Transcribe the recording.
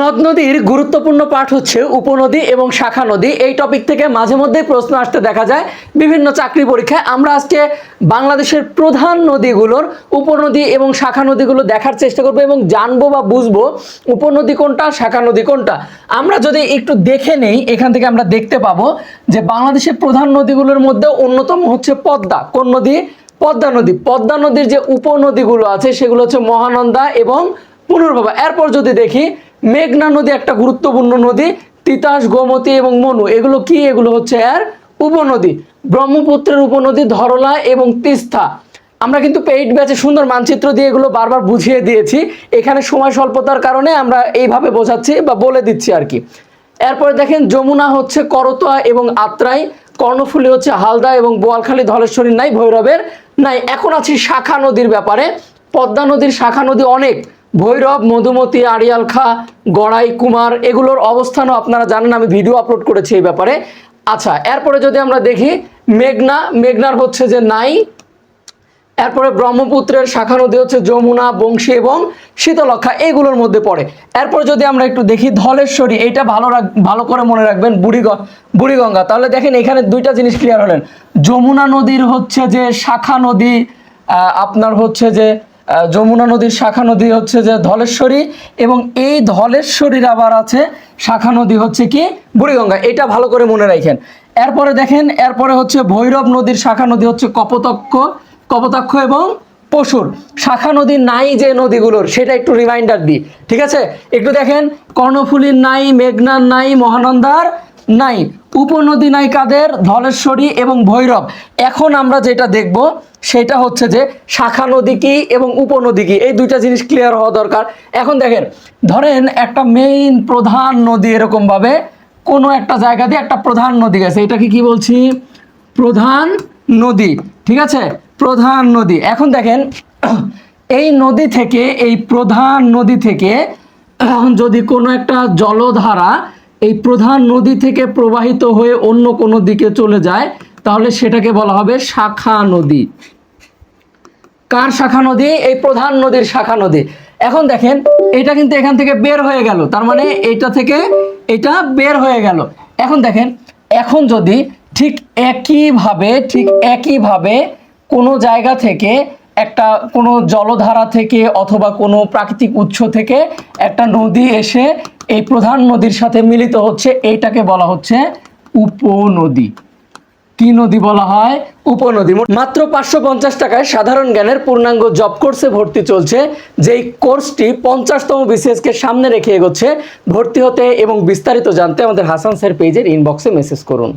নদ নদীর গুরুত্বপূর্ণ পাঠ হচ্ছে উপনদী এবং শাখা নদী। এই টপিক থেকে মাঝে মধ্যেই প্রশ্ন আসতে দেখা যায়। বিভিন্ন চাকরি পরীক্ষায় আমরা আজকে বাংলাদেশের প্রধান নদীগুলোর উপনদী এবং শাখা নদীগুলো দেখার চেষ্টা করব এবং জানব বা বুঝব উপনদী কোনটা, শাখা নদী কোনটা। আমরা যদি একটু দেখে নেই, এখান থেকে আমরা দেখতে পাবো যে বাংলাদেশের প্রধান নদীগুলোর মধ্যে অন্যতম হচ্ছে পদ্মা। কোন নদী? পদ্মা নদী। পদ্মা নদীর যে উপনদীগুলো আছে, সেগুলো হচ্ছে মহানন্দা এবং পুনর্ভবা এরপর যদি দেখি মেঘনা নদী একটা গুরুত্বপূর্ণ নদী, তিতাস, গোমতী এবং মনু। এগুলো কি? এগুলো হচ্ছে এর উপনদী। ব্রহ্মপুত্রের উপনদী ধরলা এবং তিস্তা। আমরা কিন্তু পেইড ব্যাচে সুন্দর মানচিত্র দিয়ে এগুলো বারবার বুঝিয়ে দিয়েছি। এখানে সময় স্বল্পতার কারণে আমরা এইভাবে বোঝাচ্ছি বা বলে দিচ্ছি আর কি। এরপরে দেখেন, যমুনা হচ্ছে করতোয়া এবং আত্রাই, কর্ণফুলী হচ্ছে হালদা এবং বোয়ালখালী, ধলেশ্বরী নাই, ভৈরবের নাই। এখন আছি শাখা নদীর ব্যাপারে। পদ্মা নদীর শাখা নদী অনেক। ভৈরব, মধুমতি আড়িয়ালখা গড়াই, কুমার, এগুলোর অবস্থানও আপনারা জানেন, আমি ভিডিও আপলোড করেছি এই ব্যাপারে। আচ্ছা এরপরে যদি আমরা দেখি, মেঘনা, মেঘনার হচ্ছে যে নাই। এরপরে ব্রহ্মপুত্রের শাখা নদী হচ্ছে যমুনা, বংশী এবং শীতলক্ষা এগুলোর মধ্যে পড়ে। এরপর যদি আমরা একটু দেখি ধলেশ্বরী এটা ভালো ভালো করে মনে রাখবেন, বুড়িগ, বুড়িগঙ্গা। তাহলে দেখেন, এখানে দুইটা জিনিস ক্লিয়ার হলেন। যমুনা নদীর হচ্ছে যে শাখা নদী আপনার হচ্ছে যে যমুনা নদীর শাখা নদী হচ্ছে যে ধলেশ্বরী এবং এই ধলেশ্বরীর আবার আছে শাখা নদী হচ্ছে কি বুড়িগঙ্গা। এটা ভালো করে মনে রাখেন। এরপরে দেখেন, এরপরে হচ্ছে ভৈরব নদীর শাখা নদী হচ্ছে কপোতক্ষ, কপোতাক্ষ এবং পশুর। শাখা নদী নাই যে নদীগুলোর, সেটা একটু রিমাইন্ডার দিই। ঠিক আছে? একটু দেখেন, কর্ণফুলীর নাই, মেঘনার নাই, মহানন্দার নাই। উপনদী নাই কাদের? ধলেশ্বরী এবং ভৈরব। এখন আমরা যেটা দেখব, সেটা হচ্ছে যে শাখা নদী কি এবং উপনদী কি। এই দুইটা জিনিস ক্লিয়ার হওয়া দরকার। এখন দেখেন, ধরেন একটা মেইন প্রধান নদী এরকমভাবে কোনো একটা জায়গা দিয়ে একটা প্রধান নদী গেছে। এটাকে কি বলছি? প্রধান নদী। ঠিক আছে? প্রধান নদী। এখন দেখেন, এই নদী থেকে, এই প্রধান নদী থেকে, যদি কোনো একটা জলধারা এই প্রধান নদী থেকে প্রবাহিত হয়ে অন্য কোনো দিকে চলে যায়, তাহলে সেটাকে বলা হবে শাখা নদী। কার শাখা নদী? এই প্রধান নদীর শাখা নদী। এখন দেখেন, এটা কিন্তু এখান থেকে বের হয়ে গেল। তার মানে এটা থেকে এটা বের হয়ে গেল। এখন দেখেন, এখন যদি ঠিক একইভাবে ঠিক একইভাবে কোনো জায়গা থেকে একটা কোনো জলধারা থেকে অথবা কোনো প্রাকৃতিক উৎস থেকে একটা নদী এসে এই প্রধান নদীর সাথে মিলিত হচ্ছে, এইটাকে বলা হচ্ছে উপনদী। কি নদী বলা হয়? উপনদী। মাত্র পাঁচশো পঞ্চাশ টাকায় সাধারণ জ্ঞানের পূর্ণাঙ্গ জব কোর্সে ভর্তি চলছে, যেই কোর্সটি পঞ্চাশতম বিসিএসকে সামনে রেখে এগোচ্ছে। ভর্তি হতে এবং বিস্তারিত জানতে আমাদের হাসান স্যার পেজের ইনবক্সে মেসেজ করুন।